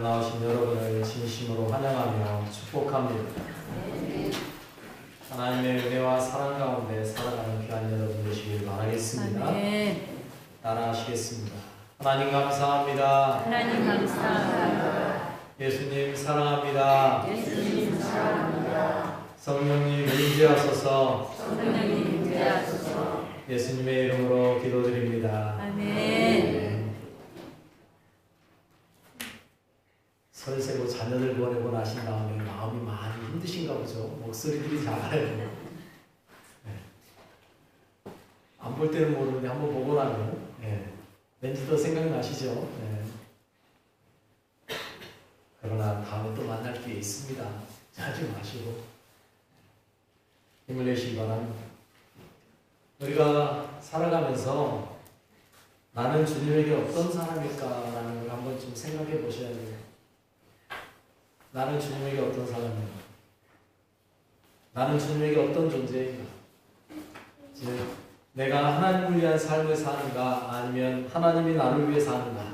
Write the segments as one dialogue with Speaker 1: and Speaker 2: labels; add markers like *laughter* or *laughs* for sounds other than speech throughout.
Speaker 1: 나오신 여러분을 진심으로 환영하며 축복합니다. 하나님의 은혜와 사랑 가운데 살아가는 귀한 여러분 되시길 바라겠습니다. 따라하시겠습니다. 하나님 감사합니다.
Speaker 2: 하나님 감사합니다.
Speaker 1: 예수님 사랑합니다.
Speaker 2: 예수님 사랑합니다.
Speaker 1: 성령님 임재하소서
Speaker 2: 성령님 인도하소서.
Speaker 1: 예수님의 이름으로 기도드립니다.
Speaker 2: 아멘.
Speaker 1: 설세고 자녀들 보내고 나신 다음에 마음이 많이 힘드신가 보죠. 목소리들이 작아요. 네. 안볼 때는 모르는데 한번 보고 나면 예. 왠지 더 생각나시죠. 예. 그러나 다음에 또 만날 기회 있습니다. 하지 마시고 힘을 내시기 바랍니다. 우리가 살아가면서 나는 주님에게 어떤 사람일까라는 걸 한번 좀 생각해 보셔야 돼요. 나는 주님에게 어떤 사람인가? 나는 주님에게 어떤 존재인가? 즉, 내가 하나님을 위한 삶을 사는가? 아니면 하나님이 나를 위해 사는가?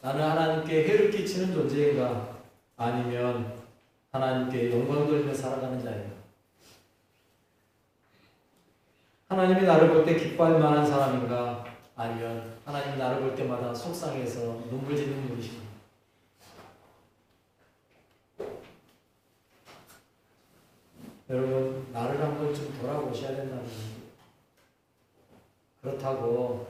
Speaker 1: 나는 하나님께 해를 끼치는 존재인가? 아니면 하나님께 영광 돌리며 살아가는 자인가? 하나님이 나를 볼 때 기뻐할 만한 사람인가? 아니면 하나님 나를 볼 때마다 속상해서 눈물 짓는 분이신가? 여러분 나를 한번 좀 돌아보셔야 된다는 거예요. 그렇다고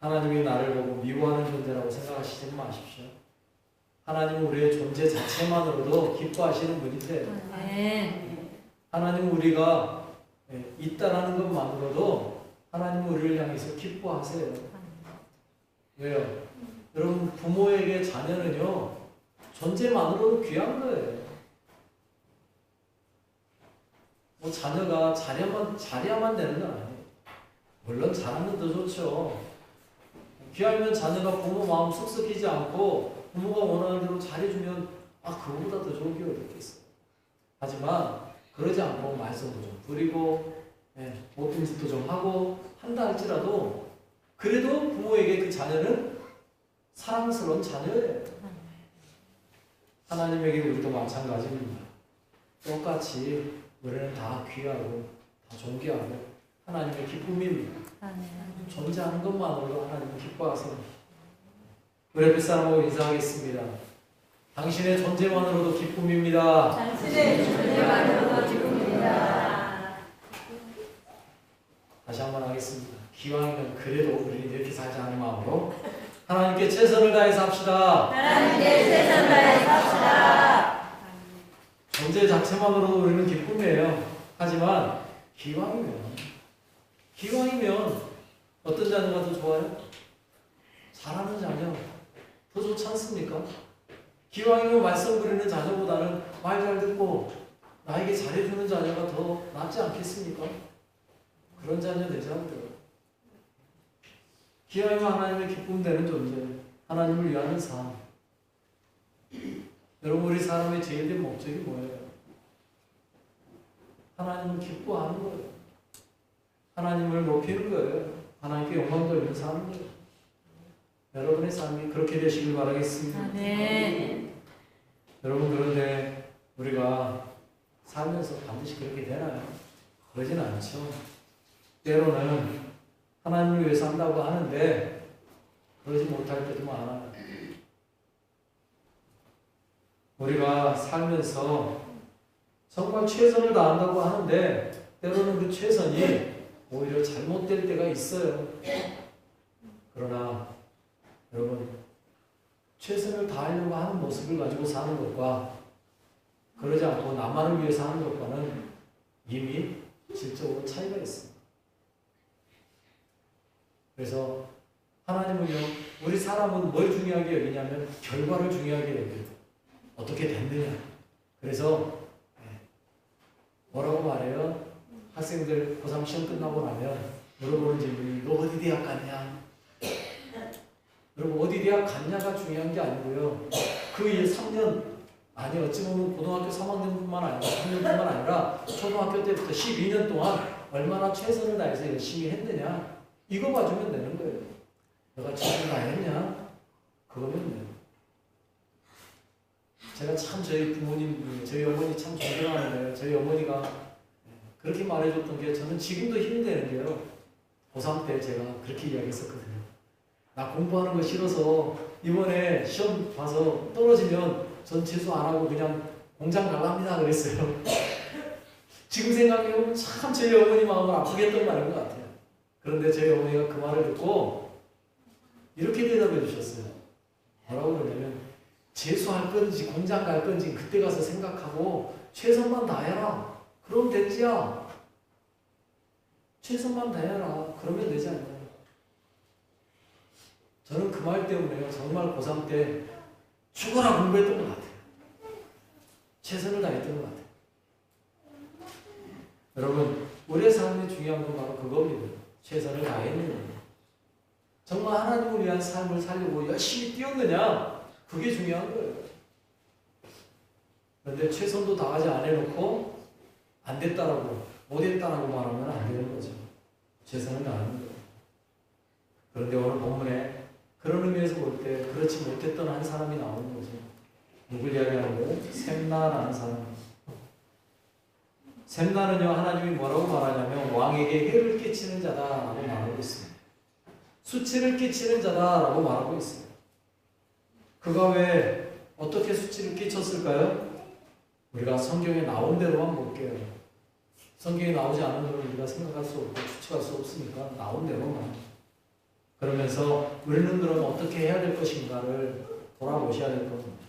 Speaker 1: 하나님이 나를 보고 미워하는 존재라고 생각하시지 마십시오. 하나님은 우리의 존재 자체만으로도 기뻐하시는 분인데. 하나님 우리가 예, 있다라는 것만으로도 하나님 우리를 향해서 기뻐하세요. 왜요? 여러분 부모에게 자녀는요 존재만으로도 귀한 거예요. 뭐 자녀가 잘해야만 잘해야만 되는 건 아니에요. 물론 잘하면 더 좋죠. 귀하면 자녀가 부모 마음 썩썩이지 않고 부모가 원하는 대로 잘해주면 아 그거보다 더 좋은 게 어디 있겠어요. 하지만 그러지 않고 말썽도 좀 부리고 예, 못된 짓도 좀 하고 한다 할지라도 그래도 부모에게 그 자녀는 사랑스러운 자녀예요. 하나님에게 우리도 마찬가지입니다. 똑같이 우리는 다 귀하고 다 존귀하고 하나님의 기쁨입니다. 존재하는 것만으로도 하나님은 기뻐하세요. 우리 옆에 사람하고 인사하겠습니다. 당신의 존재만으로도 기쁨입니다.
Speaker 2: 당신의 존재만으로도 기쁩니다.
Speaker 1: 다시 한 번 하겠습니다. 기왕이면 그래도 우리는 이렇게 살지 않은 마음으로 하나님께 최선을 다해서 합시다.
Speaker 2: 하나님께 최선 다해 삽시다.
Speaker 1: 존재 자체만으로도 우리는 기쁨이에요. 하지만 기왕이면 기왕이면 어떤 자녀가 더 좋아요? 잘하는 자녀 더 좋지 않습니까? 기왕이면 말썽 부리는 자녀보다는 말 잘 듣고 나에게 잘해주는 자녀가 더 낫지 않겠습니까? 그런 자녀 되자고요. 기왕이면 하나님의 기쁨 되는 존재, 하나님을 위하는 삶. 여러분 우리 사람의 제일 된 목적이 뭐예요? 하나님을 기뻐하는 거예요. 하나님을 높이는 거예요. 하나님께 영광 돌리는 사는 거예요. 여러분의 삶이 그렇게 되시길 바라겠습니다.
Speaker 2: 아멘.
Speaker 1: 여러분 그런데 우리가 살면서 반드시 그렇게 되나요? 그러진 않죠. 때로는 하나님을 위해 산다고 하는데 그러지 못할 때도 많아요. 우리가 살면서 정말 최선을 다한다고 하는데 때로는 그 최선이 오히려 잘못될 때가 있어요. 그러나 여러분 최선을 다하려고 하는 모습을 가지고 사는 것과 그러지 않고 나만을 위해 사는 것과는 이미 질적으로 차이가 있습니다. 그래서 하나님은요, 우리 사람은 뭘 중요하게 여기냐면 결과를 중요하게 여겨요. 어떻게 됐느냐. 그래서 예, 뭐라고 말해요? 학생들 고3 시험 끝나고 나면 물어보는 질문이 너 어디 대학 갔냐? 여러분 어디 대학 갔냐가 중요한 게 아니고요. 그 3년 아니 어찌 보면 고등학교 3학년뿐만 아니라 3년뿐만 아니라 초등학교 때부터 12년 동안 얼마나 최선을 다해서 열심히 했느냐 이거 봐주면 되는 거예요. 너가 최선 다했냐? 그거면 돼요. 제가 참 저희 부모님, 저희 어머니 참 존경하는데 저희 어머니가 그렇게 말해줬던 게 저는 지금도 힘이 되는 게요. 고3 때 제가 그렇게 이야기했었거든요. 나 공부하는 거 싫어서 이번에 시험 봐서 떨어지면 전 재수 안 하고 그냥 공장 갈랍니다 그랬어요. *laughs* 지금 생각해보면 참 저희 어머니 마음을 아프게 했던 말인 것 같아요. 그런데 저희 어머니가 그 말을 듣고 이렇게 대답해 주셨어요. 뭐라고 그러냐면 재수할 건지 공장 갈 건지 그때 가서 생각하고 최선만 다해라. 그럼 됐지야. 최선만 다해라. 그러면 되지 않나요? 저는 그 말 때문에 정말 고3 때 죽어라 공부했던 것 같아요. 최선을 다했던 것 같아요. 여러분, 우리의 삶에 중요한 건 바로 그겁니다. 최선을 겁니다. 정말 하나님을 위한 삶을 살려고 열심히 뛰었느냐? 그게 중요한 거예요. 그런데 최선도 다하지 않아놓고 안 됐다라고, 못했다라고 말하면 안 되는 거죠. 최선을 다하는 거예요. 그런데 오늘 본문에 그런 의미에서 볼 때 그렇지 못했던 한 사람이 나오는 거죠. 누굴 이야기하는 거예요? 샘나라는 사람. 샘나는요, 하나님이 뭐라고 말하냐면 왕에게 해를 끼치는 자다라고 말하고 있습니다. 수치를 끼치는 자다라고 말하고 있어요. 그가 왜 어떻게 수치를 끼쳤을까요? 우리가 성경에 나온 대로만 볼게요. 성경에 나오지 않은 대로 우리가 생각할 수 없고 추측할 수 없으니까 나온 대로만. 그러면서 우리는 그럼 어떻게 해야 될 것인가를 돌아보셔야 될 겁니다.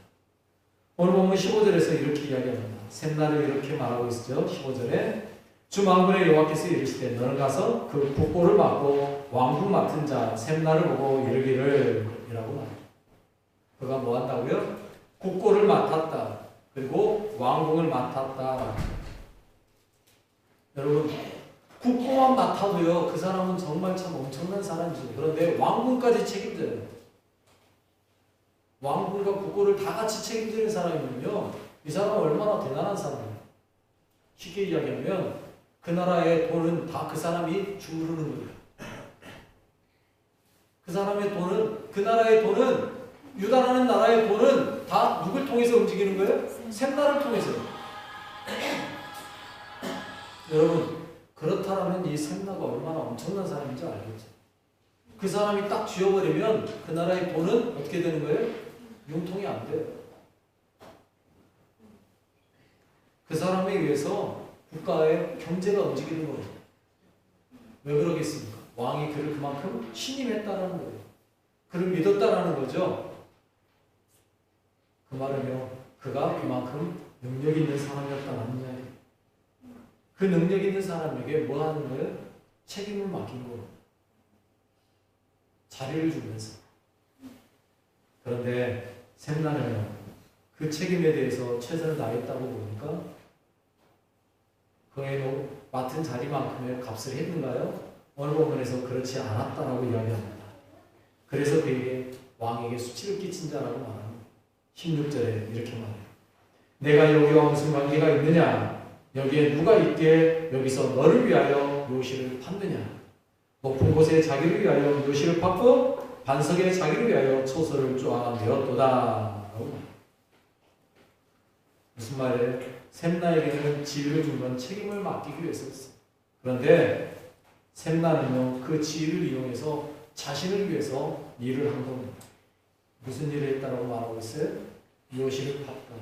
Speaker 1: 오늘 보면 15절에서 이렇게 이야기합니다. 샘나를 이렇게 말하고 있죠. 15절에 주 만군의 여호와께서 이르시되 너는 가서 그 국보를 맡고 왕궁 맡은 자 샘나를 보고 이르기를 이라고 말합니다. 그가 뭐 한다고요? 국고를 맡았다. 그리고 왕궁을 맡았다. 여러분 국고만 맡아도요 그 사람은 정말 참 엄청난 사람이죠. 그런데 왕궁까지 책임져요. 왕궁과 국고를 다 같이 책임지는 사람이면요 이 사람은 얼마나 대단한 사람이에요. 쉽게 이야기하면 그 나라의 돈은 다 그 사람이 주무르는 거예요. 그 사람의 돈은 그 나라의 돈은 유다라는 나라의 돈은 다 누굴 통해서 움직이는 거예요? 샘나를 통해서. *clears throat* 여러분 그렇다면 이 샘나가 얼마나 엄청난 사람인지 알겠죠? 그 사람이 딱 쥐어버리면 그 나라의 돈은 어떻게 되는 거예요? 융통이 안 돼요. 그 사람에 의해서 국가의 경제가 움직이는 거예요. 왜 그러겠습니까? 왕이 그를 그만큼 신임했다는 거예요. 그를 믿었다라는 거죠. 그 말은요, 그가 그만큼 능력 있는 사람이었다는 이야기. 그 능력 있는 사람에게 뭐 하는 거예요? 책임을 맡긴 거예요. 자리를 주면서. 그런데 샘나는요, 그 책임에 대해서 최선을 다했다고 보니까 그의 맡은 자리만큼의 값을 했는가요? 오늘 본문에서 그렇지 않았다라고 이야기합니다. 그래서 그에게 왕에게 수치를 끼친 자라고 말합니다. 16절에 이렇게 말해요. 내가 여기와 무슨 관계가 있느냐? 여기에 누가 있기에 여기서 너를 위하여 묘시를 받느냐? 높은 곳에 자기를 위하여 묘시를 받고 반석에 자기를 위하여 초소를 쪼아내었도다. 무슨 말이에요? 샘나에게는 지위를 준 건 책임을 맡기기 위해서였어요. 그런데 샘나는요, 그 지위를 이용해서 자신을 위해서 일을 한 겁니다. 무슨 일을 했다고 말하고 있어요? 묘시를 팠다.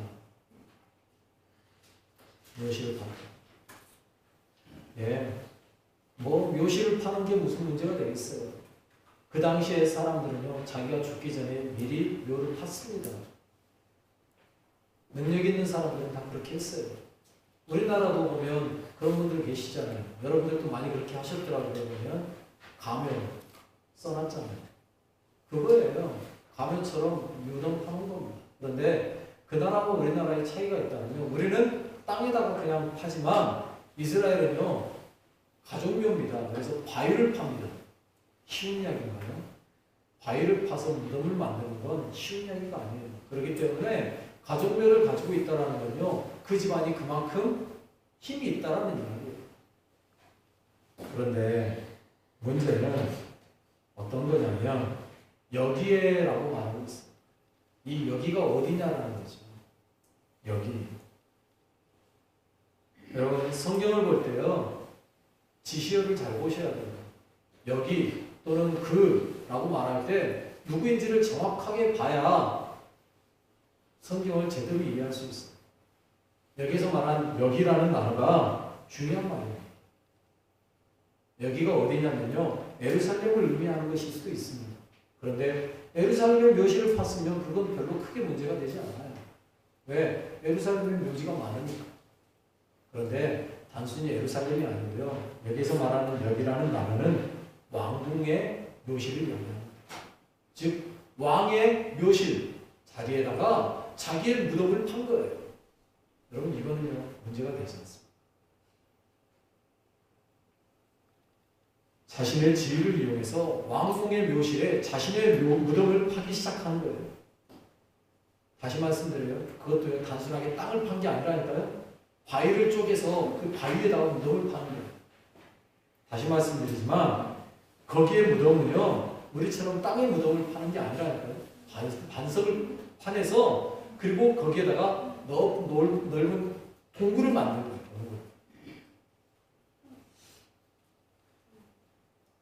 Speaker 1: 묘시를 팠다. 예. 뭐, 묘시를 파는 게 무슨 문제가 되겠어요? 그 당시에 사람들은요, 자기가 죽기 전에 미리 묘를 팠습니다. 능력 있는 사람들은 다 그렇게 했어요. 우리나라도 보면 그런 분들 계시잖아요. 여러분들도 많이 그렇게 하셨더라고요. 보면 가면 써놨잖아요. 그거예요. 가면처럼 유덤 파는 겁니다. 그런데 그 나라와 우리나라의 차이가 있다면 우리는 땅에다가 그냥 파지만 이스라엘은요 가족묘입니다. 그래서 바위를 팝니다. 쉬운 이야기인가요? 바위를 파서 무덤을 만드는 건 쉬운 이야기가 아니에요. 그렇기 때문에 가족묘를 가지고 있다는 건요, 그 집안이 그만큼 힘이 있다는 이야기예요. 그런데 문제는 어떤 거냐면, 여기에라고 말하고 있어요. 이 여기가 어디냐라는 거죠. 여기. 여러분 성경을 볼 때요 지시어를 잘 보셔야 돼요. 여기 또는 그라고 말할 때 누구인지를 정확하게 봐야 성경을 제대로 이해할 수 있어요. 여기서 말한 여기라는 단어가 중요한 말이에요. 여기가 어디냐면요 에루살렘을 의미하는 것일 수도 있습니다. 그런데 에루살렘 묘지를 팠으면 그건 별로 크게 문제가 되지 않아요. 왜? 에루살렘의 묘지가 많으니까. 그런데 단순히 에루살렘이 아니고요. 여기서 말하는 여기라는 단어는 왕궁의 묘실을 의미합니다. 즉 왕의 묘실 자리에다가 자기의 무덤을 판 거예요. 여러분 이거는요 문제가 되지 않습니다. 자신의 지위를 이용해서 왕궁의 묘실에 자신의 묘, 무덤을 파기 시작하는 거예요. 다시 말씀드려요. 그것도 단순하게 땅을 판 게 아니라니까요. 바위를 쪼개서 그 바위에다가 무덤을 파는 거예요. 다시 말씀드리지만 거기에 무덤은요 우리처럼 땅에 무덤을 파는 게 아니라니까요. 반, 반석을 파내서 그리고 거기에다가 넓, 넓, 넓은 동굴을 만드는 거예요.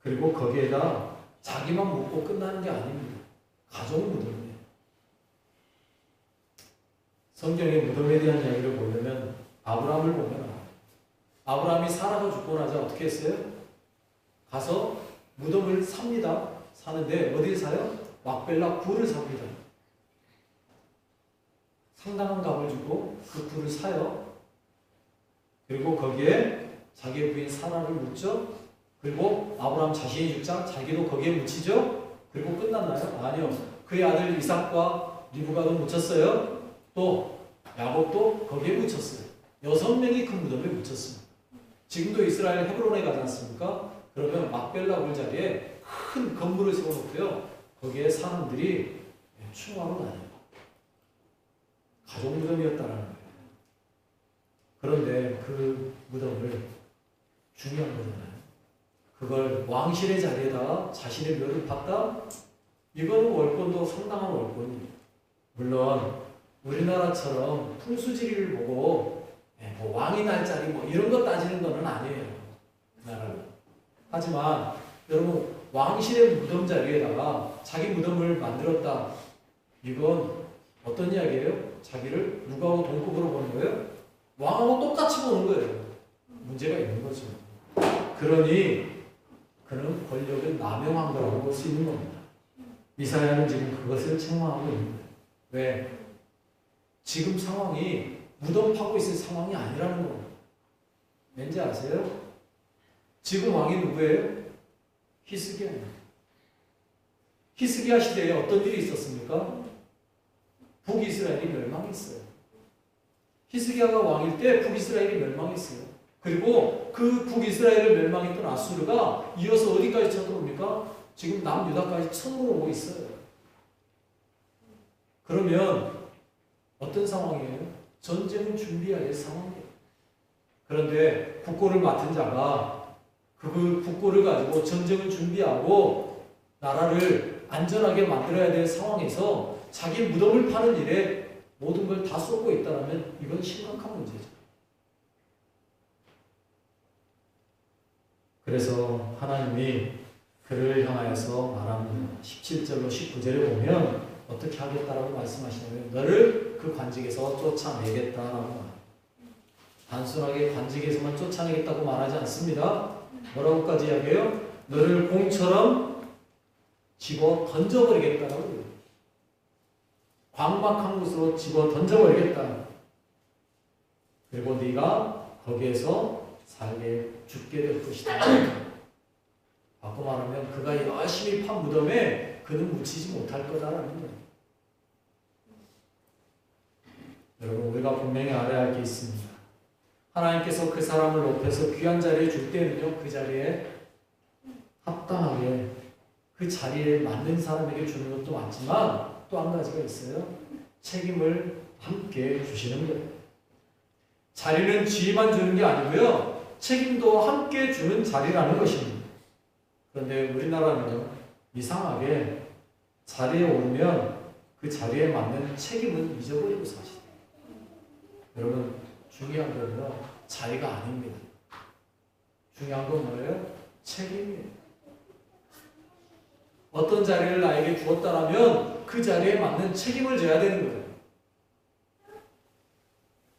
Speaker 1: 그리고 거기에다 자기만 묻고 끝나는 게 아닙니다. 가족 무덤이에요. 성경의 무덤에 대한 이야기를 보려면 아브라함을 보면. 아브라함이 사라가 죽고 나자 어떻게 했어요? 가서 무덤을 삽니다. 사는데 어디에 사요? 막벨라 굴을 삽니다. 상당한 값을 주고 그 굴을 사요. 그리고 거기에 자기의 부인 사라를 묻죠. 그리고 아브라함 자신이 죽자 자기도 거기에 묻히죠. 그리고 끝났나요? 아니요. 그의 아들 이삭과 리브가도 묻혔어요. 또 야곱도 거기에 묻혔어요. 여섯 명이 그 무덤에 묻혔습니다. 지금도 이스라엘 헤브론에 가지 않습니까? 그러면 막벨라 굴 자리에 큰 건물을 세워놓고요. 거기에 사람들이 추모하러 다녀요. 가족 무덤이었다라는 거예요. 그런데 그 무덤을 중요한 거잖아요. 그걸 왕실의 자리에다가 자신의 묘를 팠다? 이거는 월권도 상당한 월권이에요. 물론 우리나라처럼 풍수지리를 보고 예, 뭐 왕이 날 자리 뭐 이런 거 따지는 거는 아니에요. 그 나라는. 하지만 여러분 왕실의 무덤 자리에다가 자기 무덤을 만들었다. 이건 어떤 이야기예요? 자기를 누구하고 동급으로 보는 거예요? 왕하고 똑같이 보는 거예요. 문제가 있는 거죠. 그러니 그는 권력을 남용한 거라고 볼 수 있는 겁니다. 이사야는 지금 그것을 책망하고 있는 거예요. 왜? 지금 상황이 무덤 파고 있을 상황이 아니라는 겁니다. 왠지 아세요? 지금 왕이 누구예요? 히스기야입니다. 히스기야 시대에 어떤 일이 있었습니까? 북이스라엘이 멸망했어요. 히스기야가 왕일 때 북이스라엘이 멸망했어요. 그리고 그 북이스라엘을 멸망했던 아수르가 이어서 어디까지 쳐들어옵니까? 지금 남유다까지 쳐들어오고 있어요. 그러면 어떤 상황이에요? 전쟁을 준비해야 될 상황이에요. 그런데 국고를 맡은 자가 그 국고를 가지고 전쟁을 준비하고 나라를 안전하게 만들어야 될 상황에서 자기 무덤을 파는 일에 모든 걸 다 쏟고 있다면 이건 심각한 문제죠. 그래서 하나님이 그를 향하여서 말합니다. 17절로 19절에 보면 어떻게 하겠다라고 말씀하시냐면 너를 그 관직에서 쫓아내겠다라고. 단순하게 관직에서만 쫓아내겠다고 말하지 않습니다. 뭐라고까지 이야기해요? 너를 공처럼 집어 던져버리겠다라고. 광박한 곳으로 집어 던져버리겠다. 그리고 네가 거기에서 살게 죽게 될 것이다. 바꿔 말하면 그가 열심히 판 무덤에 그는 묻히지 못할 거다라는 거예요. 여러분 우리가 분명히 알아야 할 게 있습니다. 하나님께서 그 사람을 높여서 귀한 자리에 줄 때는요 그 자리에 합당하게 그 자리에 맞는 사람에게 주는 것도 맞지만 또 한 가지가 있어요. 책임을 함께 주시는 거예요. 자리는 지위만 주는 게 아니고요. 책임도 함께 주는 자리라는 것입니다. 그런데 우리나라는 이상하게 자리에 오르면 그 자리에 맞는 책임은 잊어버리고 사시죠. 여러분 중요한 건요 자리가 아닙니다. 중요한 건 뭐예요? 책임이에요. 어떤 자리를 나에게 주었다라면 그 자리에 맞는 책임을 져야 되는 거예요.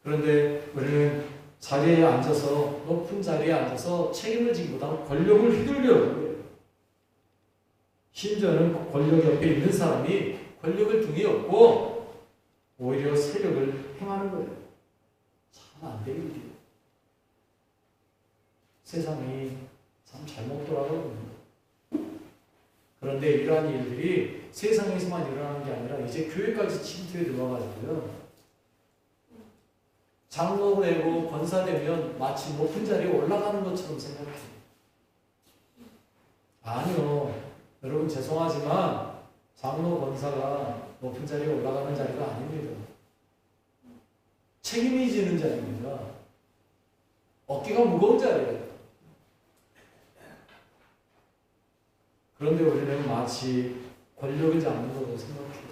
Speaker 1: 그런데 우리는 자리에 앉아서 높은 자리에 앉아서 책임을 지기보다는 권력을 휘둘려고 해요. 심지어는 그 권력 옆에 있는 사람이 권력을 등에 업고 오히려 세력을 행하는 거예요. 참안 일이에요. 세상이 참 잘못 돌아가거든요. 그런데 이러한 일들이 세상에서만 일어나는 게 아니라 이제 교회까지 침투해 들어와가지고요. 장로 되고 권사 되면 마치 높은 자리에 올라가는 것처럼 생각해요. 아니요. 여러분 죄송하지만 장로 권사가 높은 자리에 올라가는 자리가 아닙니다. 책임이 지는 자리입니다. 어깨가 무거운 자리예요. 그런데 우리는 마치 권력을 잡는 것으로 생각해요.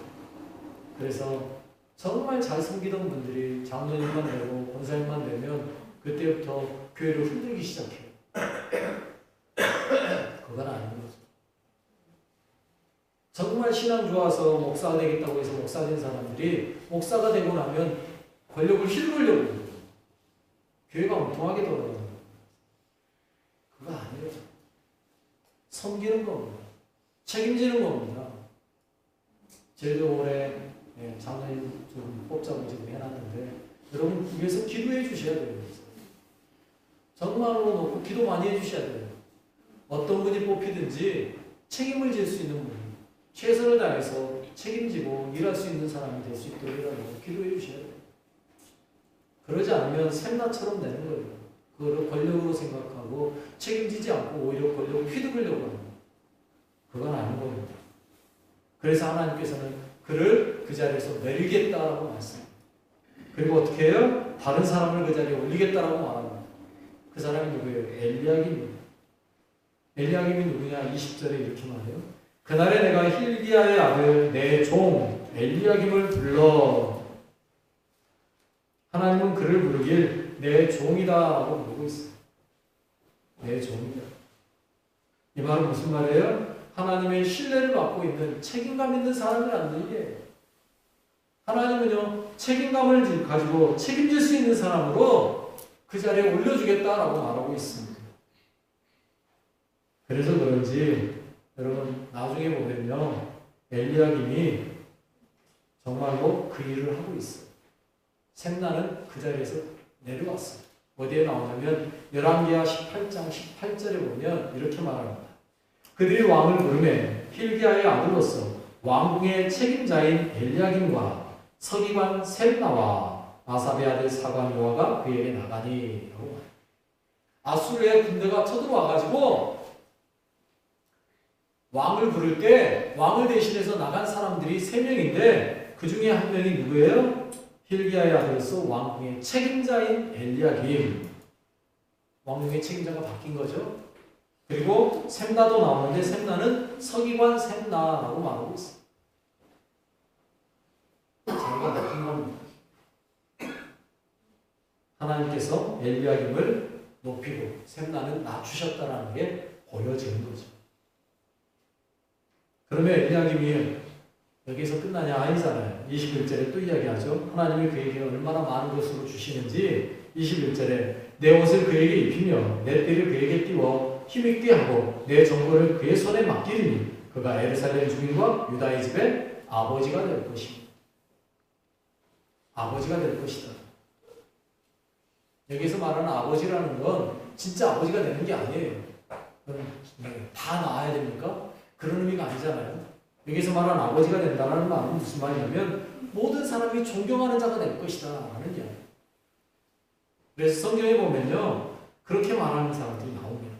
Speaker 1: 그래서 정말 잘 섬기던 분들이 장로님만 되고 권사님만 되면 그때부터 교회를 흔들기 시작해요. *coughs* 그건 아닌 거죠. 정말 신앙 좋아서 목사가 되겠다고 해서 목사 된 사람들이 목사가 되고 나면 권력을 해요. 교회가 엉뚱하게 돌아가는 거예요. 그거 아니에요. 섬기는 겁니다. 책임지는 겁니다. 저희도 올해 예, 장로님 좀 뽑자고 지금 해놨는데 여러분 위해서 기도해 주셔야 돼요. 정말로 놓고 기도 많이 해 주셔야 돼요. 어떤 분이 뽑히든지 책임을 질 수 있는 분, 최선을 다해서 책임지고 일할 수 있는 사람이 될 수 있도록 기도해 주셔야 돼요. 그러지 않으면 샘나처럼 되는 거예요. 그거를 권력으로 생각하고 책임지지 않고 오히려 권력을 휘두르려고 하는. 그건 아닌 겁니다. 그래서 하나님께서는 그를 그 자리에서 내리겠다라고 말씀합니다. 그리고 어떻게 해요? 다른 사람을 그 자리에 올리겠다라고 말합니다. 그 사람이 누구예요? 엘리야김입니다. 엘리야김이 누구냐? 20절에 이렇게 말해요. 그날에 내가 힐기야의 아들 내 종 엘리야김을 불러 하나님은 그를 부르길 내 종이다 라고 부르고 있어요. 내 종이다. 이 말은 무슨 말이에요? 하나님의 신뢰를 받고 있는 책임감 있는 사람이라는 얘기예요. 하나님은요, 책임감을 가지고 책임질 수 있는 사람으로 그 자리에 올려주겠다라고 말하고 있습니다. 그래서 그런지 여러분 나중에 보면요, 엘리야김이 정말로 그 일을 하고 있어요. 샘나는 그 자리에서 내려왔어요. 어디에 나오냐면 11기하 18장 18절에 보면 이렇게 말합니다. 그들이 왕을 부르매 힐기야의 아들로서 왕궁의 책임자인 엘리야김과 서기관 셈나와 아사베 아들 사관 요아가 그에게 나가니 아수르의 군대가 쳐들어와가지고 왕을 부를 때 왕을 대신해서 나간 사람들이 세 명인데 그 중에 한 명이 누구예요? 힐기야의 아들로서 왕궁의 책임자인 엘리야김 왕궁의 책임자가 바뀐 거죠. 그리고 샘나도 나오는데 샘나는 서기관 샘나라고 말하고 있어요. 자기가 바뀐 겁니다. 하나님께서 엘리야김을 높이고 샘나는 낮추셨다라는 게 보여지는 거죠. 그러면 엘리야김이 여기서 끝나냐 아니잖아요. 21절에 또 이야기하죠. 하나님이 그에게 얼마나 많은 것으로 주시는지 21절에 내 옷을 그에게 입히며 내 띠를 그에게 띄워 힘있게 하고 내 정보를 그의 손에 맡기리니 그가 에르살렘 주민과 유다의 집에 아버지가 될 것이다. 아버지가 될 것이다. 여기서 말하는 아버지라는 건 진짜 아버지가 되는 게 아니에요. 다 낳아야 됩니까? 그런 의미가 아니잖아요. 여기서 말하는 아버지가 된다는 말은 무슨 말이냐면 모든 사람이 존경하는 자가 될 것이다 라는 이야기. 그래서 성경에 보면요 그렇게 말하는 사람들이 나옵니다.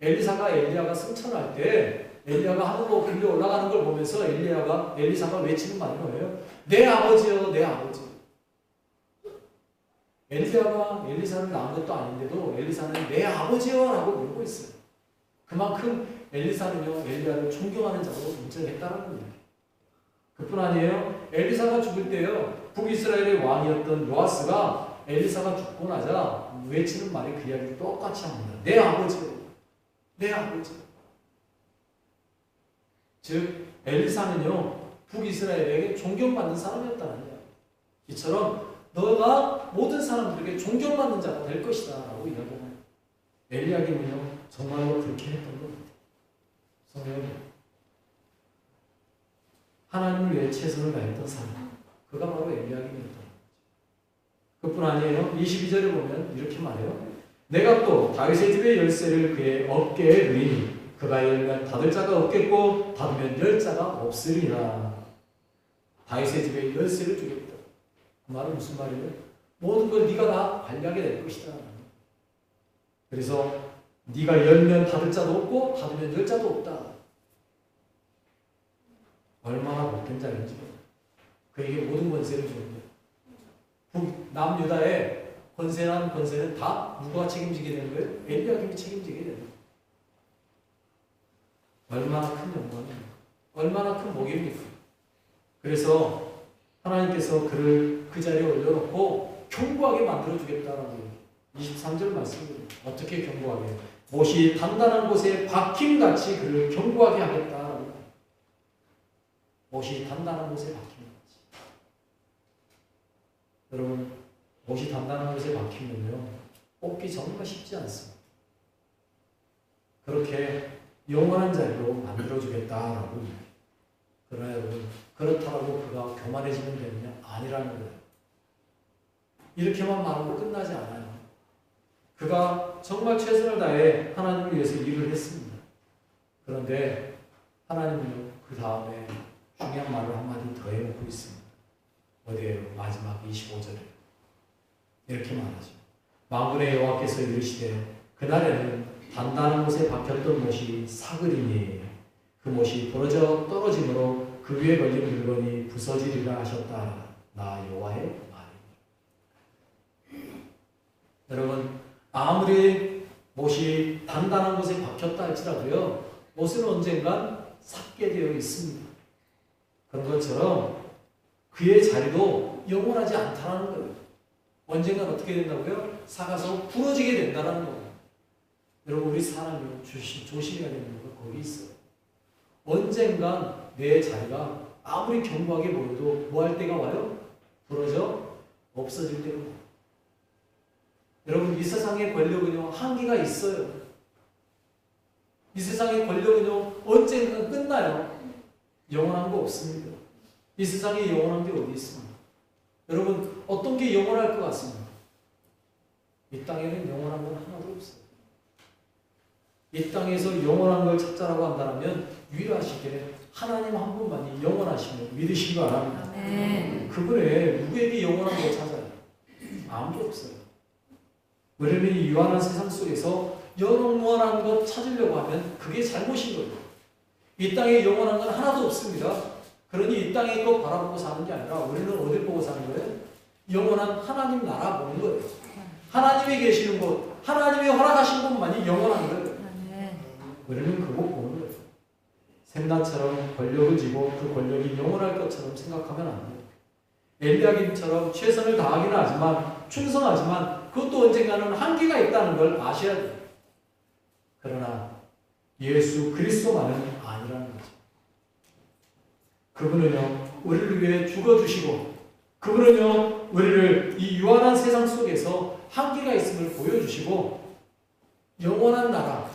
Speaker 1: 엘리사가 엘리야가 승천할 때 엘리야가 하늘로 길려 올라가는 걸 보면서 엘리야가 엘리사가 외치는 말이 뭐예요? 내 아버지여 내 아버지. 엘리야가 엘리사를 낳은 것도 아닌데도 엘리사는 내 아버지여라고 부르고 있어요. 그만큼 엘리사는요 엘리야를 존경하는 자로 인정했다는 겁니다. 그뿐 아니에요. 엘리사가 죽을 때요. 북이스라엘의 왕이었던 요아스가 엘리사가 죽고 나자 외치는 말이 그 이야기 똑같이 합니다. 내 아버지요. 내 아버지. 즉 엘리사는요. 북이스라엘에게 존경받는 사람이었다는 거예요. 이처럼 너가 모든 사람들에게 존경받는 자가 될 것이다 라고 이야기합니다. 엘리야김은요. 정말로 그렇게 했던 겁니다. 성령 하나님을 위해 최선을 다했던 사람. 그가 바로 거죠. 그뿐 아니에요. 22절에 보면 이렇게 말해요. 내가 또 다윗의 집의 열쇠를 그의 어깨에 넣으니 그가 열면 닫을 자가 없겠고 닫으면 열 자가 없으리라. 다윗의 집에 열쇠를 주겠다. 그 말은 무슨 말이에요? 모든 걸 네가 다 관리하게 될 것이다. 그래서 네가 열면 닫을 자도 없고 닫으면 열 자도 없다. 얼마나 못된 자인지 그에게 모든 권세를 주는데 북남유다의 권세난 권세는 다 누가 책임지게 되는 거예요? 엘리야김이 책임지게 되는 거예요. 얼마나 큰 영광입니까? 얼마나 큰 복입니까? 그래서 하나님께서 그를 그 자리에 올려놓고 견고하게 만들어주겠다라고 23절 말씀드립니다. 어떻게 견고하게? 못이 단단한 곳에 박힘같이 그를 견고하게 하겠다 못이 단단한 곳에 박힘같이 여러분 못이 단단한 곳에 박히면요 뽑기 정말 쉽지 않습니다. 그렇게 영원한 자리로 만들어주겠다라고. 그러나 여러분 그렇다고 그가 교만해지면 되느냐? 아니라는 거예요. 이렇게만 말하고 끝나지 않아요. 그가 정말 최선을 다해 하나님을 위해서 일을 했습니다. 그런데 하나님은요, 그 다음에 중요한 말을 한마디 더 해놓고 있습니다. 어디에요? 마지막 25절에. 이렇게 말하죠. 만군의 여호와께서 이르시되 그날에는 단단한 곳에 박혔던 못이 사그리니 그 못이 부러져 떨어짐으로 그 위에 걸린 물건이 부서지리라 하셨다. 나 여호와의 말입니다. 여러분 아무리 못이 단단한 곳에 박혔다 할지라도요 못은 언젠간 삭게 되어 있습니다. 그런 것처럼 그의 자리도 영원하지 않다는 거예요. 언젠간 어떻게 된다고요? 사가서 부러지게 된다는 거예요. 여러분 우리 사람이 조심, 조심해야 되는 거 거기 있어요. 언젠간 내 자리가 아무리 견고하게 보여도 뭐 할 때가 와요? 부러져 없어질 때가. 여러분 이 세상의 권력은요 한계가 있어요. 이 세상의 권력은요 언젠가 끝나요. 영원한 거 없습니다. 이 세상에 영원한 게 어디 있습니까? 여러분 어떤 게 영원할 것 같습니까? 이 땅에는 영원한 건 하나도 없어요. 이 땅에서 영원한 걸 찾자라고 한다면 유일하시게 하나님 한 분만이 영원하심을 믿으시기 바랍니다.
Speaker 2: 아멘.
Speaker 1: 그분 외에 누구에게 영원한 걸 찾아요? 아무도 없어요. 왜냐면 이 유한한 세상 속에서 영원한 것 찾으려고 하면 그게 잘못인 거예요. 이 땅에 영원한 건 하나도 없습니다. 그러니 이 땅의 것 바라보고 사는 게 아니라 우리는 어딜 보고 사는 거예요? 영원한 하나님 나라 보는 거예요. 하나님이 계시는 곳, 하나님이 허락하신 곳만이 영원한 거예요. 우리는 그곳 보는 거예요. 샘나처럼 권력을 쥐고 그 권력이 영원할 것처럼 생각하면 안 돼요. 엘리야김처럼 최선을 다하기는 하지만 충성하지만 그것도 언젠가는 한계가 있다는 걸 아셔야 돼요. 그러나 예수 그리스도만은. 그분은요 우리를 위해 죽어주시고 그분은요 우리를 이 유한한 세상 속에서 한계가 있음을 보여주시고 영원한 나라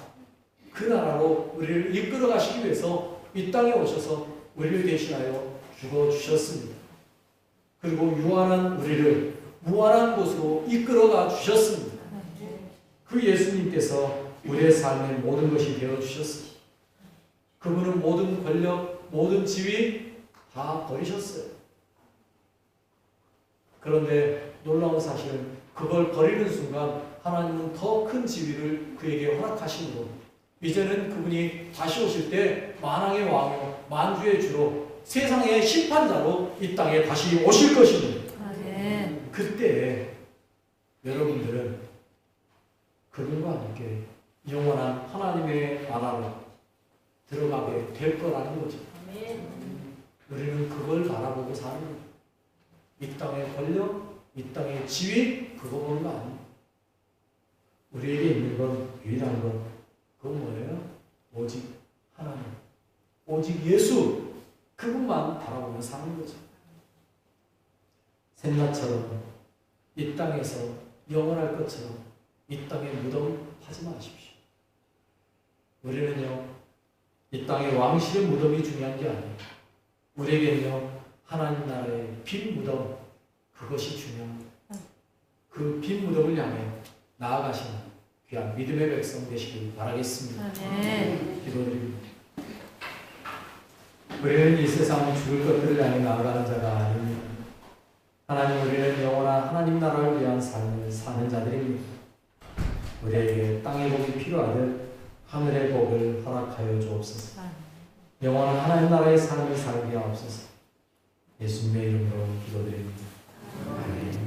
Speaker 1: 그 나라로 우리를 이끌어 가시기 위해서 이 땅에 오셔서 우리를 대신하여 죽어 주셨습니다. 그리고 유한한 우리를 무한한 곳으로 이끌어가 주셨습니다. 그 예수님께서 우리의 삶의 모든 것이 되어 주셨습니다. 그분은 모든 권력, 모든 지위 다 버리셨어요. 그런데 놀라운 사실은 그걸 버리는 순간 하나님은 더 큰 지위를 그에게 허락하심으로 이제는 그분이 다시 오실 때 만왕의 왕이요 만주의 주로 세상의 심판자로 이 땅에 다시 오실 것입니다.
Speaker 2: 아멘.
Speaker 1: 그때 여러분들은 그분과 함께 영원한 하나님의 나라로 들어가게 될 거라는 거죠. 우리는 그걸 바라보고 사는. 이 땅의 권력, 이 땅의 지위, 그거 보는 거 아니에요. 우리에게 있는 건, 유일한 건, 그건 뭐예요? 오직 하나님. 오직 예수. 그분만 바라보며 사는 거죠. 샘나처럼 이 땅에서 영원할 것처럼 이 땅의 무덤 하지 마십시오. 우리는요, 이 땅의 왕실의 무덤이 중요한 게 아니에요. 우리에게는요, 하나님 나라의 빈 무덤, 그것이 중요합니다. 그 빈 무덤을 향해 나아가시는 귀한 믿음의 백성 되시길 바라겠습니다.
Speaker 2: 아멘.
Speaker 1: 기도드립니다. 우리는 이 세상 죽을 것들을 향해 나아가는 자가 아닙니다. 하나님 우리는 영원한 하나님 나라를 위한 삶을 사는 자들입니다. 우리에게 땅의 복이 필요하듯 하늘의 복을 허락하여 주옵소서. 영원한 하나님 나라의 삶을 살게 하옵소서. 예수님의 이름으로 기도드립니다. 아멘.